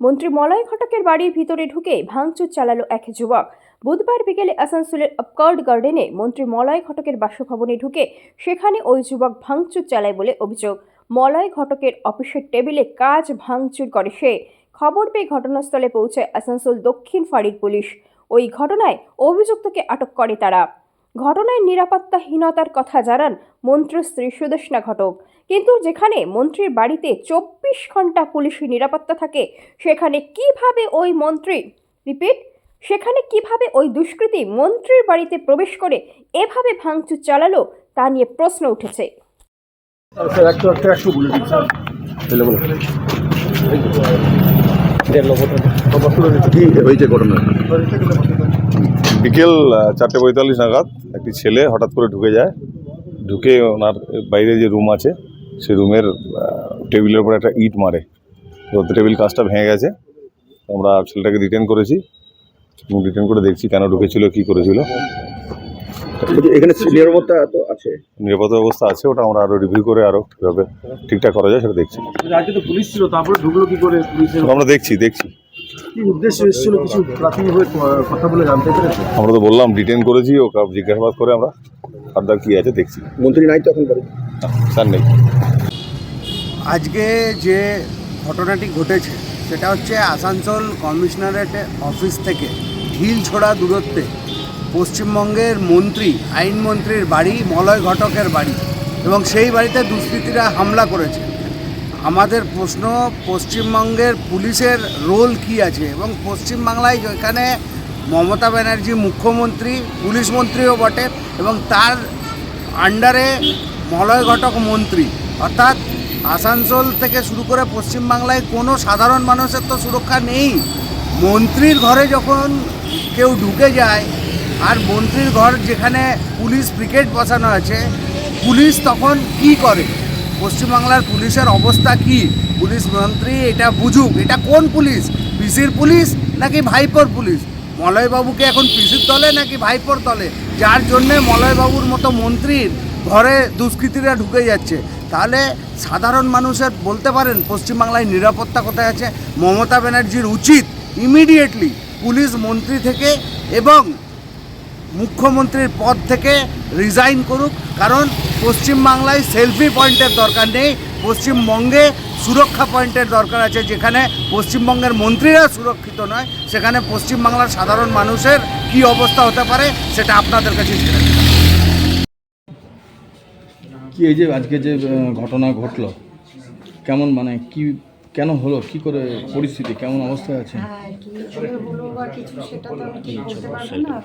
মন্ত্রী মলয় ঘটকের বাড়ির ভিতরে ঢুকে ভাঙচুর চালালো এক যুবক। বুধবার বিকেলে আসানসোলের আপকার্ড গার্ডেনে মন্ত্রী মলয় ঘটকের বাসভবনে ঢুকে সেখানে ওই যুবক ভাঙচুর চালায় বলে অভিযোগ। মলয় ঘটকের অফিসের টেবিলে কাজ ভাঙচুর করে সে। খবর পেয়ে ঘটনাস্থলে পৌঁছায় আসানসোল দক্ষিণ ফাঁড়ির পুলিশ। ওই ঘটনায় অভিযুক্তকে আটক করে তারা। ঘটনায় নিরাপত্তাহীনতার কথা জানান মন্ত্রীর স্ত্রী সুদেষ্ণা ঘটক। কিন্তু যেখানে মন্ত্রীর বাড়িতে চব্বিশ ঘণ্টা পুলিশি নিরাপত্তা থাকে সেখানে কীভাবে ওই মন্ত্রী রিপিট সেখানে কীভাবে ওই দুষ্কৃতী মন্ত্রীর বাড়িতে প্রবেশ করে এভাবে ভাঙচুর চালালো তা নিয়ে প্রশ্ন উঠেছে। স্যার একটু একটু একটু বলে দিন স্যার। বলে বলে কি হয়েছে ঘটনা। বিকেল চারটে পঁয়তাল্লিশ নাগাদ একটি ছেলে হঠাৎ করে ঢুকে যায়। ঢুকে ওনার বাইরে যে রুম আছে সে রুমের টেবিলের উপর একটা ইট মারে। তো টেবিল কাজটা ভেঙে গেছে। আমরা ছেলেটাকে রিটার্ন করেছি। এবং রিটার্ন করে দেখছি কেন ঢুকেছিল কি করেছিল। এখানে নিরাপত্তা তো আছে। নিরাপত্তা ব্যবস্থা আছে ওটা আমরা আরও রিভিউ করে আরও কীভাবে ঠিকঠাক করা যায় সেটা দেখছি। পুলিশ ছিল তারপরে ঢুকলো কি করে আমরা দেখছি দেখছি। কি উদ্দেশ্য এসেছিল? কিছু প্রাথমিকভাবে ক- কথা বলে জানতে পেরেছে? আমরা তো বললাম ডিটেন করেছি ওকে জিজ্ঞাসাবাদ করে আমরা ফার্দার কী আছে দেখছি। মন্ত্রী নাই তো এখন স্যার নেই। আজকে যে ঘটনাটি ঘটেছে সেটা হচ্ছে আসানসোল কমিশনারেট অফিস থেকে ঢিল ছোড়া দূরত্বে পশ্চিমবঙ্গের মন্ত্রী আইনমন্ত্রীর বাড়ি মলয় ঘটকের বাড়ি এবং সেই বাড়িতে দুষ্কৃতীরা হামলা করেছে। আমাদের প্রশ্ন, পশ্চিমবঙ্গের পুলিশের রোল কি আছে? এবং পশ্চিমবাংলায় যেখানে মমতা ব্যানার্জি মুখ্যমন্ত্রী, পুলিশ মন্ত্রীও বটে এবং তার আন্ডারে মলয় ঘটক মন্ত্রী। অর্থাৎ আসানসোল থেকে শুরু করে পশ্চিমবাংলায় কোনো সাধারণ মানুষের তো সুরক্ষা নেই। মন্ত্রীর ঘরে যখন কেউ ঢুকে যায়, আর মন্ত্রীর ঘর যেখানে পুলিশ ব্রিগেড বসানো আছে, পুলিশ তখন কি করে? পশ্চিমবাংলার পুলিশের অবস্থা কি? পুলিশ মন্ত্রী, এটা বুঝুক, এটা কোন পুলিশ? পিসির পুলিশ নাকি ভাইপোর পুলিশ? মলয়বাবুকে এখন পিসির দলে নাকি ভাইপোর দলে? যার জন্যে মলয়বাবুর মতো মন্ত্রীর ঘরে দুষ্কৃতীরা ঢুকে যাচ্ছে। তাহলে সাধারণ মানুষের বলতে পারেন, পশ্চিমবাংলায় নিরাপত্তা কোথায় আছে? মমতা ব্যানার্জির উচিত ইমিডিয়েটলি পুলিশ মন্ত্রী থেকে এবং মুখ্যমন্ত্রীর পদ থেকে রিজাইন করুক। কারণ পশ্চিমবাংলায় সেলফি পয়েন্টের দরকার নেই, পশ্চিমবঙ্গে সুরক্ষা পয়েন্টের দরকার আছে, যেখানে পশ্চিমবঙ্গের মন্ত্রীরা সুরক্ষিত নয়, সেখানে পশ্চিমবাংলার সাধারণ মানুষের কি অবস্থা হতে পারে সেটা আপনাদের কাছে কি এই যে আজকে যে ঘটনা ঘটলো, কেমন মানে কি কেন হলো? কি করে পরিস্থিতি? কেমন অবস্থায় আছে হ্যাঁ হলো বা কিছু সেটা তো আমি ঠিক বলতে পারব না।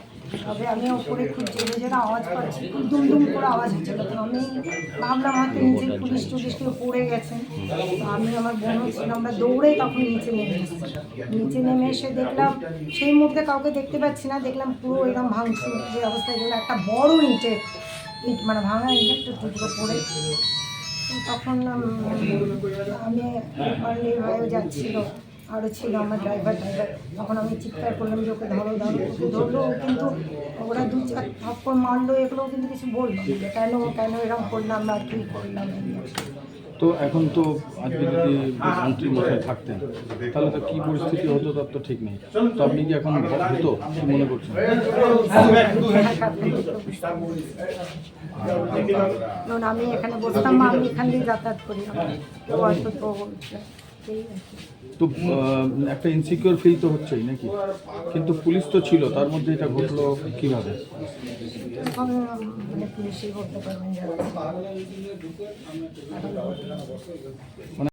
তবে আমি ওপরে খুব জোরে জোরে আওয়াজ পাচ্ছি খুব দুম দুম করে আওয়াজ আমি ভাবলাম হয়তো নিচে পুলিশ টুলিশ কেউ পড়ে গেছেন আমি আমার বোন ছিল আমরা দৌড়ে তখন নিচে নেমে এসেছি। নিচে নেমে এসে দেখলাম সেই মুহূর্তে কাউকে দেখতে পাচ্ছি না দেখলাম পুরো এরকম ভাঙচুর যে অবস্থায় গেলো। একটা বড় ইটের ইট মানে ভাঙা ইটের টুকরো পড়ে তখন আমি অনলি ভাইও যাচ্ছিল আরও ছিল আমার ড্রাইভার ড্রাইভার তখন আমি চিৎকার করলাম যে ওকে ধরো ধরো, ওকে ধরলো কিন্তু ওরা দু চার থাপ্পড় মারলো এগুলোও কিন্তু কিছু বলল কেন কেন এরকম করলাম বা কী করলাম। তো এখন তো আজকে যদি মন্ত্রী মশাই থাকতেন, তাহলে তো কি পরিস্থিতি হতো তার তো ঠিক নেই। তো আপনি কি এখন হতো কি মনে করছেন? আমি এখানে বসতাম, আমি এখান দিয়ে যাতায়াত করি। তো একটা ইনসিকিউর ফিল তো হচ্ছেই নাকি? কিন্তু পুলিশ তো ছিল তার মধ্যে এটা ঘটলো কীভাবে? মানে